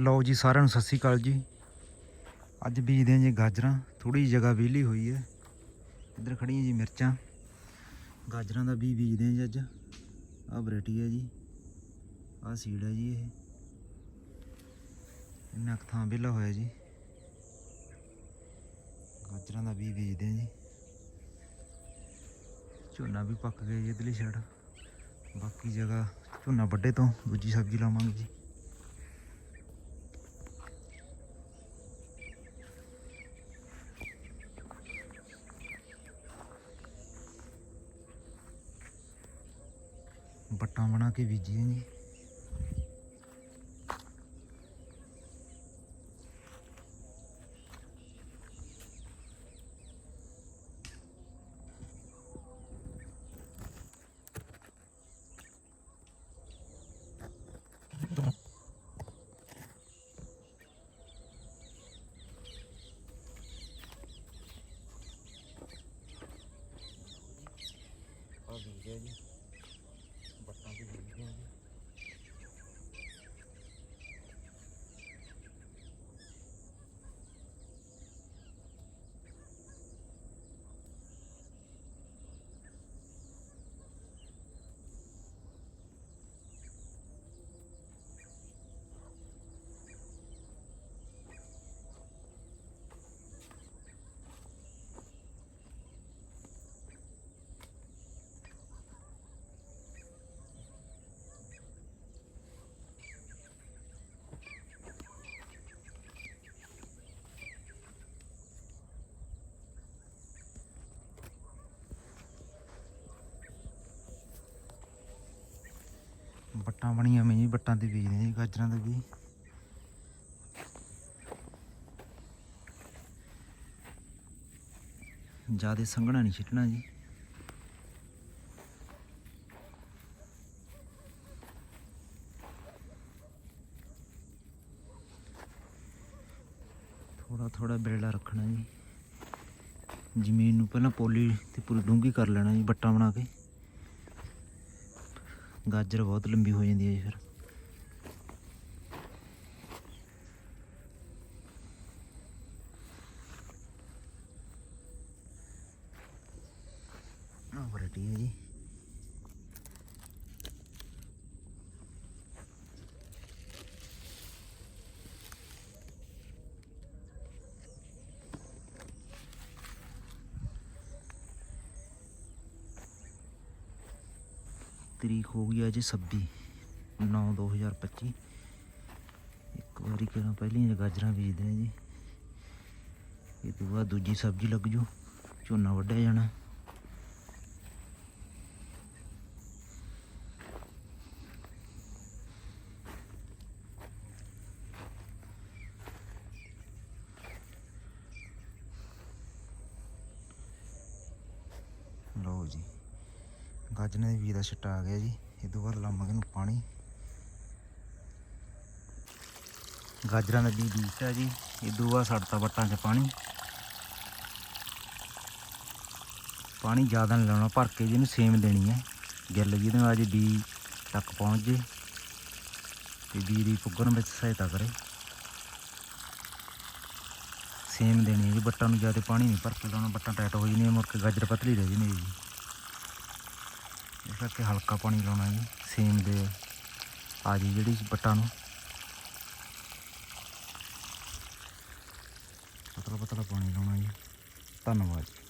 ਲਓ ਜੀ ਸਾਰਿਆਂ ਨੂੰ ਸਤਿ ਸ੍ਰੀ ਅਕਾਲ ਜੀ। ਅੱਜ ਬੀਜਦੇ ਹਾਂ ਜੀ ਗਾਜਰਾਂ ਥੋੜੀ ਜਿਹੀ ਜਗ੍ਹਾ ਵਿਹਲੀ ਹੋਈ ਹੈ। ਇੱਧਰ ਖੜੀਆਂ ਜੀ ਮਿਰਚਾਂ। ਗਾਜਰਾਂ ਦਾ ਬੀਜ ਬੀਜਦੇ ਹਾਂ ਜੀ ਅੱਜ। ਆਹ ਵੈਰਾਈਟੀ ਹੈ ਜੀ। ਆਹ ਸੀਡ ਹੈ ਜੀ ਇਹ। ਇੰਨਾ ਥਾਂ ਵਿਹਲਾ ਹੋਇਆ ਜੀ। ਗਾਜਰਾਂ ਦਾ ਬੀਜ ਬੀਜਦੇ ਹਾਂ ਜੀ। ਝੋਨਾ ਵੀ ਪੱਕ ਗਿਆ ਜੀ ਇਧਰਲੀ ਸਾਈਡ ਬਾਕੀ ਜਗ੍ਹਾ ਝੋਨਾ ਵੱਡੇ ਤੋਂ, ਦੂਜੀ ਸਬਜ਼ੀ ਲਾਵਾਂਗੇ ਜੀ। ਬੱਟਾਂ ਬਣਾ ਕੇ ਬੀਜੀਆਂ ਜੀ ਆ ਬੀਜਿਆ ਜੀ ਬੱਟਾਂ ਤੇ ਬੀਜੀਆਂ ਜੀ ਬੱਟਾਂ ਬਣੀਆਂ ਮੈਂ ਜੀ, ਬੱਟਾਂ ਤੇ ਬੀਜਦੇ ਜੀ, ਗਾਜਰਾਂ ਦੇ ਵੀ। ਜ਼ਿਆਦਾ ਸੰਘਣਾ ਨਹੀਂ ਛਿੱਟਣਾ ਜੀ। ਥੋੜਾ ਥੋੜਾ ਬੇੜਾ ਰੱਖਣਾ ਜੀ। ਜ਼ਮੀਨ ਨੂੰ ਪਹਿਲਾਂ ਪੋਲੀ ਤੇ ਪੂਰੀ ਡੂੰਘੀ ਕਰ ਲੈਣਾ ਜੀ, ਬੱਟਾਂ ਬਣਾ ਕੇ। ਗਾਜਰ ਬਹੁਤ ਲੰਬੀ ਹੋ ਜਾਂਦੀ ਹੈ ਜੀ ਫਿਰ। ਆਹ ਵੈਰਾਈਟੀ ਹੈ ਜੀ। ਤਰੀਕ ਹੋ ਗਈ ਅੱਜ 26 9 2025 ਇੱਕ ਵਾਰੀ ਕਿਹੜਾ ਪਹਿਲੀਆਂ ਗਾਜਰਾਂ ਬੀਜਦੇ ਆ ਜੀ। ਇਹ ਤੋਂ ਬਾਅਦ ਦੂਜੀ ਸਬਜ਼ੀ ਲੱਗ ਜੂ, ਝੋਨਾ ਵੱਢਿਆ ਜਾਣਾ। ਲਓ ਜੀ। ਗਾਜਰਾਂ ਦੇ ਬੀਜ ਦਾ ਛਿੱਟਾ ਆ ਗਿਆ ਜੀ। ਇਹ ਤੋਂ ਬਾਅਦ ਲਾਵਾਂਗੇ ਇਹਨੂੰ ਪਾਣੀ। ਗਾਜਰਾਂ ਦਾ ਬੀਜ ਬੀਜਤਾ ਜੀ। ਇਹ ਤੋਂ ਬਾਅਦ ਛੱਡਤਾ ਵੱਟਾਂ 'ਚ ਪਾਣੀ। ਪਾਣੀ ਜ਼ਿਆਦਾ ਨਹੀਂ ਲਾਉਣਾ, ਭਰ ਕੇ ਜਿਹਨੂੰ ਸੇਮ ਦੇਣੀ ਹੈ ਗਿੱਲ ਜਿਹਦੇ ਨਾਲ ਜੀ ਬੀਜ ਤੱਕ ਪਹੁੰਚ ਜੇ। ਤੇ ਬੀ ਦੀ ਪੁੱਗਣ ਵਿੱਚ ਸਹਾਇਤਾ ਕਰੇ। ਸੇਮ ਦੇਣੀ ਹੈ ਜੀ, ਵੱਟਾਂ ਨੂੰ ਜ਼ਿਆਦਾ ਪਾਣੀ ਨਹੀਂ ਭਰ ਕੇ ਲਾਉਣਾ ਬੱਟਾਂ ਟਾਈਟ ਹੋ ਜਾਂਦੀਆਂ ਮੁੜ ਕੇ ਗਾਜਰ ਪਤਲੀ ਰਹਿ ਜਾਂਦੀ ਹੈ ਜੀ। ਇਸ ਕਰਕੇ ਹਲਕਾ ਪਾਣੀ ਲਾਉਣਾ ਜੀ, ਸੇਮ ਦੇ ਆ ਜੀ ਜਿਹੜੀ ਬੱਟਾਂ ਨੂੰ। ਪਤਲਾ ਪਤਲਾ ਪਾਣੀ ਲਾਉਣਾ ਜੀ। ਧੰਨਵਾਦ ਜੀ।